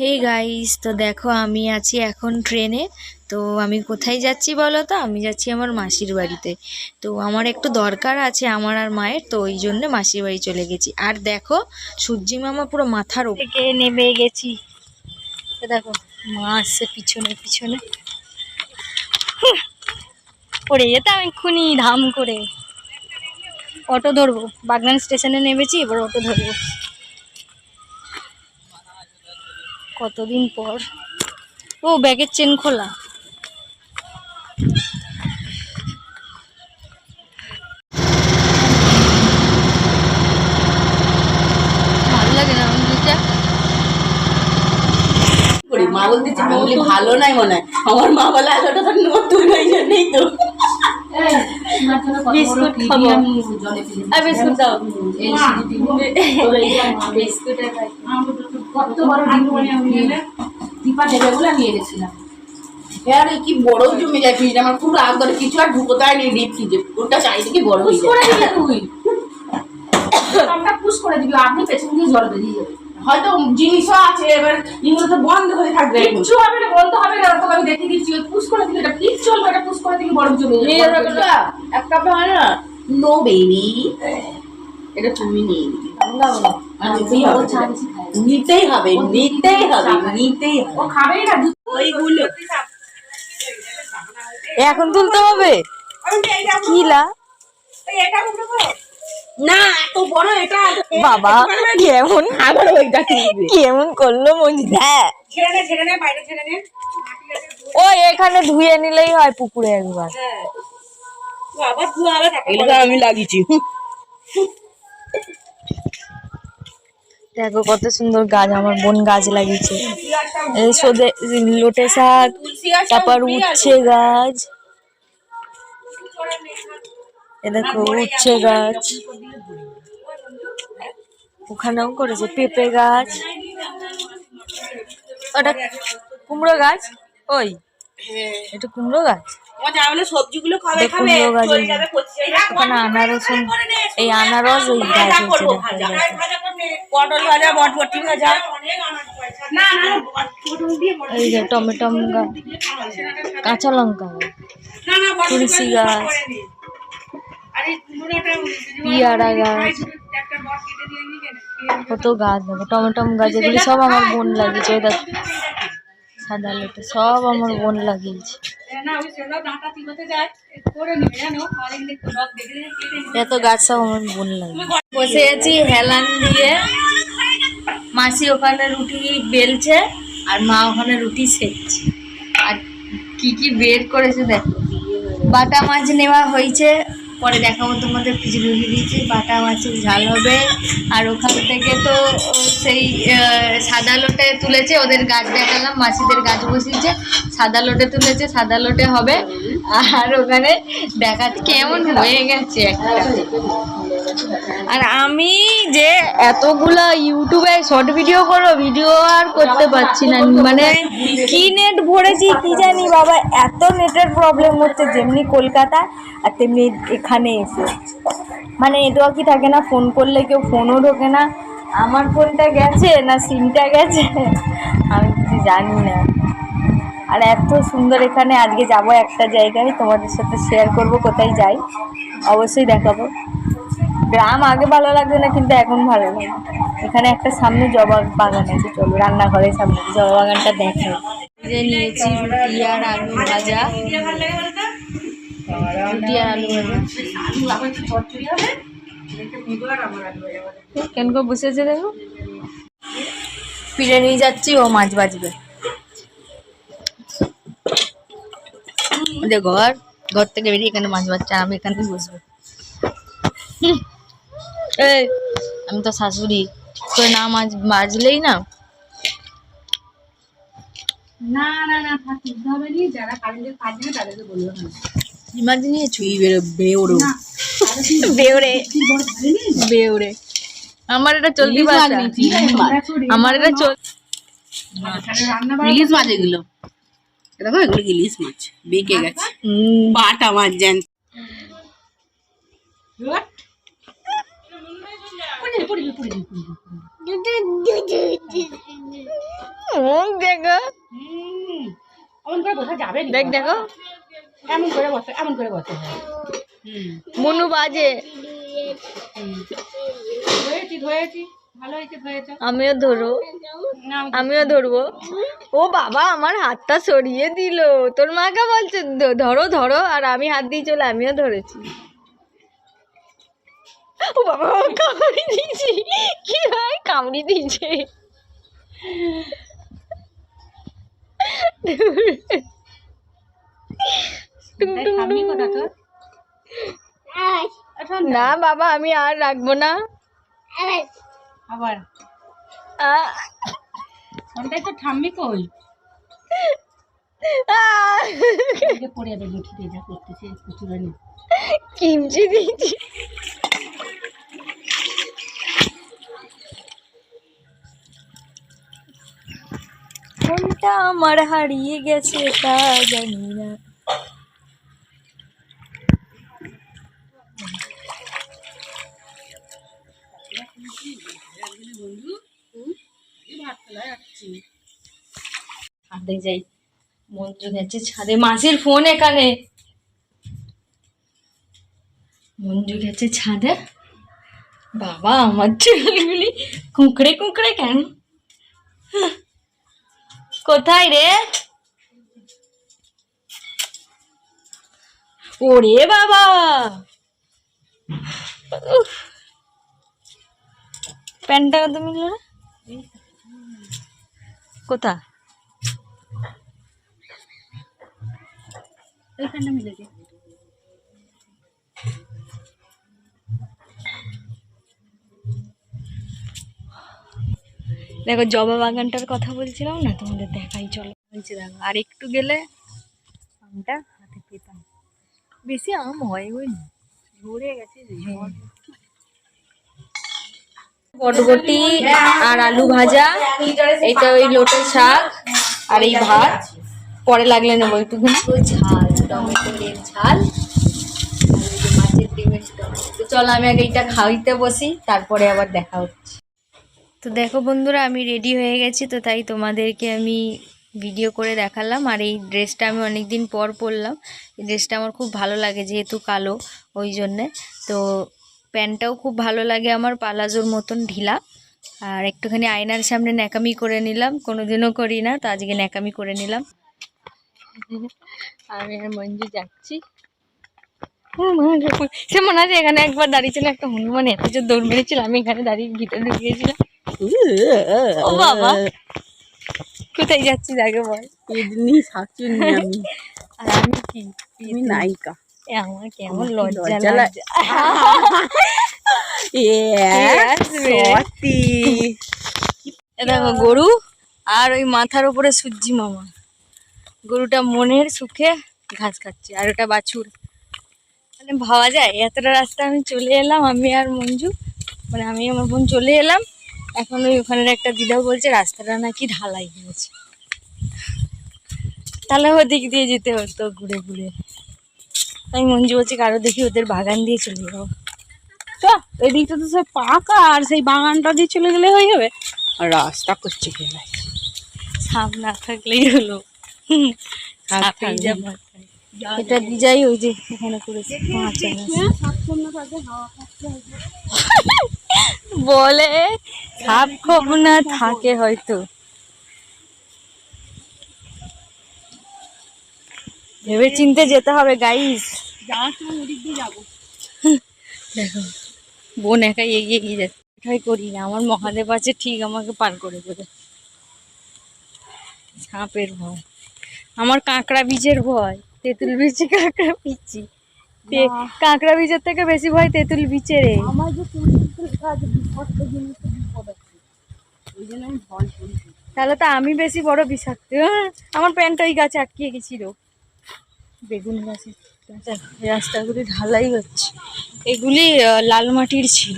Hey guys তো দেখো আমি আছি এখন ট্রেনে তো আমি কোথায় যাচ্ছি বলো তো? আমি যাচ্ছি আমার মাসির বাড়িতে। তো আমার একটু দরকার আছে আমার আর মায়ের, তো ওই জন্য মাসির বাড়ি চলে গেছি। আর দেখো, সূর্যি মামা পুরো মাথার থেকে নেমে গেছি। দেখো, মা আসছে পিছনে পিছনে। পড়ে যেতাম এক্ষুনি, ধাম করে। অটো ধরবো। বাগনান স্টেশনে নেমেছি, এবার অটো ধরবো। কতদিন পর? ও, ব্যাগের চেন খোলা। মা বলি ভালো নাই মনে হয়। আমার মা বলে আলোটা তো নতুন ওই জন্যই তো। বিস্কুট খাব। আর বিস্কুট দাও। কত বড় দীপা দেবে নিয়ে গেছিলাম আরে কি বড় জমে যায় আমার খুব রাগ করে কিছু আর ঢুকোতে হয়নি ডিপ ফ্রিজে ওটা চারিদিকে বড় হয়ে যায় তুই। আমরা পুশ করে দিবি আপনি পেছন দিয়ে জল বেরিয়ে যাবে। হয়তো জিনিসও আছে এবার এগুলো তো বন্ধ হয়ে থাকবে। এখন। কিচ্ছু হবে না বন্ধ হবে না তোকে আমি দেখিয়ে দিচ্ছি। পুশ করে এটা প্লিজ চলবে এটা পুশ করে দিবি বরফ জমে যাবে এক কাপে হয় না? নো বেবি এটা তুমি নিয়ে নিবি। নিতেই হবে। নিতেই হবে নিতেই হবে ও খাবেই না ওইগুলো এখন তুলতে হবে? কিলা না এত বড় এটা বাবা কেমন আবার ওইটা কেমন করল মঞ্জিদা ছেড়ে নে ছেড়ে নে বাইরে ছেড়ে নে ও এখানে ধুয়ে নিলেই হয় পুকুরে একবার। এগুলো আমি লাগিয়েছি দেখো কত সুন্দর গাছ আমার বোন গাছ লাগিয়েছে। লোটে শাক তারপর উচ্ছে গাছ। এ দেখো উচ্ছে গাছ। ওখানেও করেছে পেঁপে গাছ। ওটা কুমড়ো গাছ? ওই এটা কুমড়ো গাছ? আমার যা বলে সবজিগুলো খাবে এটা খাবে কুমড়ো গাছ। ওখানে আনারস এই আনারস ওই গাছ। পটল ভাজা বটবটি ভাজা। এই যে টমেটো গাছ কাঁচা লঙ্কা। গাছ না না তুলসী গাছ। পিয়ারা গাছ দিয়ে নিয়ে কত গাছ দেখো টমেটম গাছ এগুলি সব আমার বোন লাগিয়েছে ওই দেখো। সাদা লোটে সব আমার বোন লাগিয়েছে। এত গাছ সব আমার বোন লাগিয়েছে। বসে আছি হেলান দিয়ে। মাসি ওখানে রুটি বেলছে আর মা ওখানে রুটি সেকছে। আর কি কি বের করেছে দেখো। বাটা মাছ নেওয়া হয়েছে পরে দেখাবো তোমাদের কিছু ঢুকিয়ে দিয়েছি, বাটা মাছের ঝাল হবে। আর ওখান থেকে তো সেই সাদা লোটে তুলেছে, ওদের গাছ দেখালাম মাছিদের গাছ বসিয়েছে, সাদা লোটে তুলেছে, সাদা লোটে হবে। আর ওখানে দেখা কেমন হয়ে গেছে। একটা আর আমি যে এতগুলা ইউটিউবে শর্ট ভিডিও করো, ভিডিও আর করতে পারছি না। মানে কি নেট ভরেছি, কি জানি বাবা, এত নেটের প্রবলেম হচ্ছে, যেমনি কলকাতা আর তেমনি এখানে এসে। মানে নেটওয়ার্কই থাকে না ফোন করলে কেউ ফোনও ঢোকে না। আমার ফোনটা গেছে না সিমটা গেছে? আমি কিছু জানি না। আর এত সুন্দর এখানে, আজকে যাব একটা জায়গায়, তোমাদের সাথে শেয়ার করব কোথায় যাই। অবশ্যই দেখাবো। গ্রাম আগে ভালো লাগতো না, কিন্তু এখন ভালো লাগে এখানে একটা সামনে জবা বাগান আছে, চলো রান্নাঘরের সামনে জবা বাগানটা দেখে নিয়েছি রুটি আর আলু ভাজা। বসেছে দেখো। ফিরে নিয়ে যাচ্ছি, ও মাছ বাজবে। ঘর ঘর থেকে বেরিয়ে এখানে মাছ বাচ্চা আমি এখানে বসবো। হুম। এই, আমি তো শাশুড়ি করে না মাছ বাজলেই না? না না না, থাক যারা কারেন্টের কাজ নেই তাদেরকে বলব না। তাহলে কি বেউরে ধরেনি বেউরে আমার এটা চলতি ভাষা। আমার এটা চল ইলিশ মাছ এগুলো। দেখো এগুলো ইলিশ মাছ বেঁকে গেছে। বাটা মাছ মুখ দেখো দেখ দেখো। এমন করে বসে এমন করে বসে মনু বাজে। ধরেছি ধরেছি আমিও ধরো আমিও ধরবো। ও বাবা আমার হাতটা সরিয়ে দিল। তোর মাকে বলছে ধরো ধরো আর আমি হাত দিয়ে চলে আমিও ধরেছি। ও বাবা কামড়ি দিয়েছি। কি হয়? কামড়ি দিয়েছে। না বাবা আমি আর রাখব না। আবার? আহ, সন্ধ্যায় তো ঠাম্মি কই? আহ, এই যে পড়ে যাবে লুঠিতে যা করতেছে কুচুরানি কিমচি দিয়েছি। কোনটা আমার হারিয়ে গেছে তা জানি না। ফোন এখানে। মঞ্জু গেছে ছাদে। বাবা, আমার চুলগুলি কুঁকড়ে কুঁকড়ে কেন? কোথায় রে? ওরে বাবা। প্যান্টটা কত মিলল রে? কোথা? মিলে দেখো জবা বাগানটার কথা বলছিলাম না? তোমাদের দেখাই চলো। বলছি দেখো আর একটু গেলে আমটা হাতে পেতাম। বেশি আম হয় ওই না। ঘুরে গেছে বটবটি আর আলু ভাজা, এটা ওই লোটের শাক আর এই ভাত। পরে লাগলে নেব একটুখানি ঝাল টমেটোর ঝাল তো চলো আমি আগে এইটা খাইতে বসি, তারপরে আবার দেখা হচ্ছে। তো দেখো বন্ধুরা, আমি রেডি হয়ে গেছি, তো তাই তোমাদেরকে আমি ভিডিও করে দেখালাম। আর এই ড্রেসটা আমি অনেক দিন পর পরলাম। এই ড্রেসটা আমার খুব ভালো লাগে, যেহেতু কালো, ওই জন্যে। তো প্যান্টটাও খুব ভালো লাগে আমার পালাজোর মতন ঢিলা। আর একটুখানি আয়নার সামনে ন্যাকামি করে নিলাম কোনোদিনও করি না তো আজকে ন্যাকামি করে নিলাম। আমি আর মঞ্জু যাচ্ছি। সে মনে আছে এখানে একবার দাঁড়িয়েছিল একটা হনুমান এত যে দৌড় মেরেছিল আমি এখানে দাঁড়িয়ে ভিতরে ঢুকিয়েছিলাম ও বাবা কোথায় যাচ্ছি আগে বল? সাচুনি আমি। আর আমি কি? তুমি নায়িকা। আমার কেমন লজ্জা দেখো গরু আর ওই মাথার উপরে সূর্যি মামা। গরুটা মনের সুখে ঘাস খাচ্ছে আর ওটা বাছুর। মানে ভাবা যায় এতটা রাস্তা আমি চলে এলাম আমি আর মঞ্জু। মানে আমি আমার বোন চলে এলাম। এখন ওই ওখানের একটা দিদা বলছে রাস্তাটা নাকি ঢালাই হয়েছে। তাহলে ওদিক দিয়ে যেতে হতো ঘুরে ঘুরে। তাই মঞ্জু বলছে কারও দেখি ওদের বাগান দিয়ে চলে যাব তো এই দিকটা তো সব পাকা আর সেই বাগানটা দিয়ে চলে গেলে হয়ে যাবে। আর রাস্তা করছে কে ভাই? সাপ না থাকলেই হলো। এটা দিজাই ওই যে এখানে করেছে বলে সাপ খোপ না থাকে হয়তো। ভেবে চিনতে যেতে হবে গাইস দেখো বোন একাই এগিয়ে এগিয়ে যাচ্ছে। এটাই করি না আমার মহাদেব আছে ঠিক আমাকে পার করে দেবে। সাপের ভয়। আমার কাঁকড়া বীজের ভয় তেঁতুল বীজে কাঁকড়া তে- কাঁকড়া বীজের থেকে বেশি ভয় তেঁতুল বীজের তাহলে তো আমি বেশি বড় বিষাক্ত আহ, আমার প্যান্টটা ওই গাছে আটকিয়ে গেছিল। বেগুন গাছে গাছে রাস্তাগুলি ঢালাই হচ্ছে। এগুলি লাল মাটির ছিল।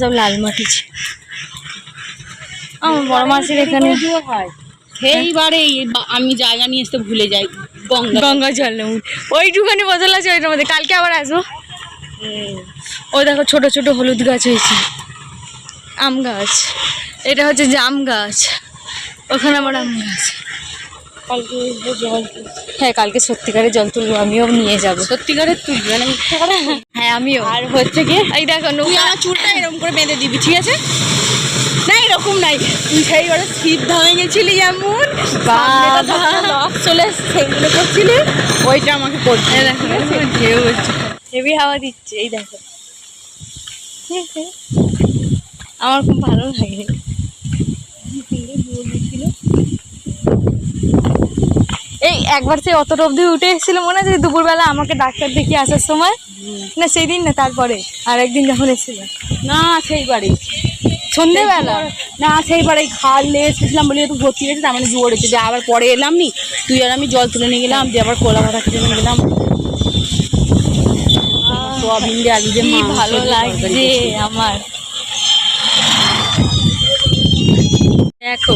সব লাল মাটি ছিল। আমার বড় মাসির এখানে হয়। সেইবারে আমি জায়গা নিয়ে আসতে ভুলে যাই। গঙ্গা। গঙ্গা জল ওইটুখানি বদল আছে ওইটার মধ্যে। কালকে আবার আসব। ও দেখো ছোট ছোট হলুদ গাছ হয়েছে। আম গাছ। এটা হচ্ছে জাম গাছ। ওখানে আমার আম গাছ। কালকে জল হ্যাঁ কালকে সত্যিকারের জল তুলবো আমিও নিয়ে যাব। সত্যিকারের তুলবি মানে মিথ্যা কথা? হ্যাঁ আমিও। আর হচ্ছে কি এই দেখো তুই আমার চুলটা এরকম করে বেঁধে দিবি ঠিক আছে? না এরকম নাই। তুই সেই ওরা শিব ধামে গেছিলি যেমন। চলে সেগুলো করছিলি? ওইটা আমাকে এই দেখো ঢেউ হচ্ছে হেভি হাওয়া দিচ্ছে এই দেখো। আমার খুব ভালো লাগে। এই একবার সে অতটা অব্দি উঠে এসেছিল মনে আছে দুপুরবেলা আমাকে ডাক্তার দেখিয়ে আসার সময়। না সেই দিন না তারপরে। আর একদিন যখন এসেছিল। না সেই বাড়ি। সন্ধেবেলা। না সেই বাড়ি। খাল এসেছিলাম বলে একটু ভর্তি হয়েছে তার মানে জোর হয়েছে যে আবার পরে এলাম নি। তুই আর আমি জল তুলে নিয়ে গেলাম দিয়ে আবার কোলা ভাড়া খেতে নিয়ে গেলাম। সোয়াবিন দিয়ে আলু দিয়ে ভালো লাগছে আমার। দেখো।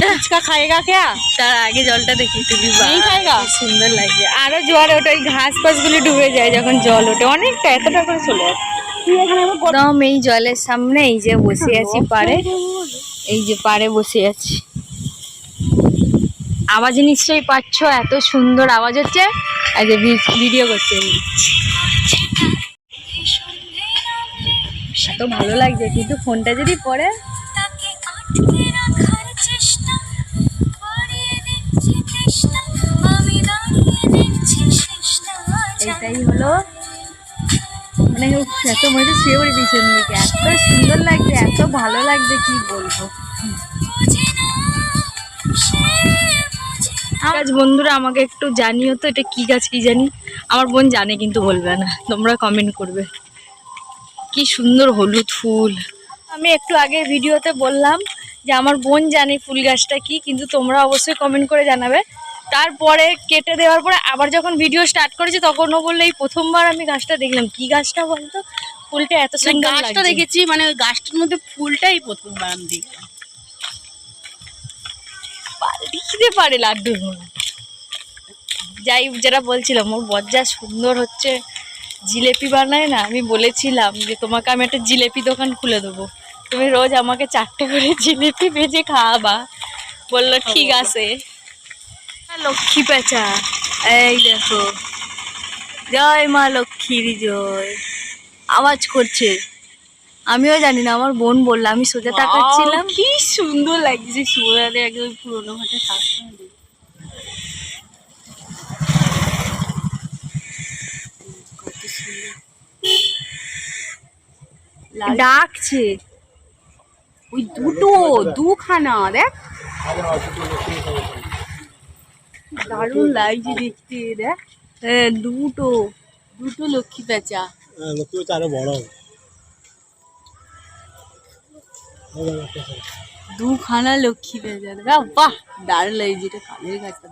ফুচকা খায়গা কে তার আগে জলটা দেখি তুমি খায়গা সুন্দর লাগবে আরও জোয়ারে ওটা ওই ঘাস ফাস ফাসগুলো ডুবে যায় যখন জল ওঠে। অনেকটা এতটা করে চলে যায় একদম এই জলের সামনে এই যে বসে আছি পারে এই যে পারে বসে আছি। আওয়াজ নিশ্চয়ই পাচ্ছ এত সুন্দর আওয়াজ হচ্ছে। আর যে ভিডিও করছে। এত ভালো লাগছে কিন্তু ফোনটা যদি পড়ে এইটাই হলো মানে এত মজা শুয়ে পিছন দিকে এত সুন্দর লাগছে, এত ভালো লাগছে, কি বলব। আজ বন্ধুরা আমাকে একটু জানিও তো, এটা কি গাছ কি জানি? আমার বোন জানে কিন্তু বলবে না, তোমরা কমেন্ট করবে। কি সুন্দর হলুদ ফুল। আমি একটু আগে ভিডিওতে বললাম যে, আমার বোন জানে ফুল গাছটা কি, কিন্তু তোমরা অবশ্যই কমেন্ট করে জানাবে। তারপরে কেটে দেওয়ার পরে আবার যখন ভিডিও স্টার্ট করেছি তখনও বললে এই প্রথমবার আমি গাছটা দেখলাম। কি গাছটা বলতো? ফুলটা এত সুন্দর গাছটা দেখেছি মানে ওই গাছটার মধ্যে ফুলটাই প্রথমবার আমি দেখলাম। পারে লাড্ডুর মতো যাই যেটা বলছিলাম ওর বজ্জা সুন্দর হচ্ছে জিলেপি বানায় না আমি বলেছিলাম যে তোমাকে আমি একটা জিলেপি দোকান খুলে দেবো। তুমি রোজ আমাকে চারটে করে জিলেপি ভেজে খাওয়াবা। বলল ঠিক আছে। লক্ষ্মী পেঁচা? এই দেখো। জয় মা লক্ষ্মীর জয়। আওয়াজ করছে। আমিও জানি না আমার বোন বলল আমি সোজা তাকাচ্ছিলাম। কি সুন্দর লাগছে সুরারে একদম পুরোনো ঘাটে ডাকছে। ওই দুটো দুখানা দেখ। দারুণ লাগছে দেখতে দেখ। দুটো দুটো লক্ষ্মী পেঁচা হ্যাঁ লক্ষ্মী পেঁচা আরও বড়। দুখানা লক্ষ্মী পেঁচা বাহ দারুণ লাগছে এটা কালের গাছটা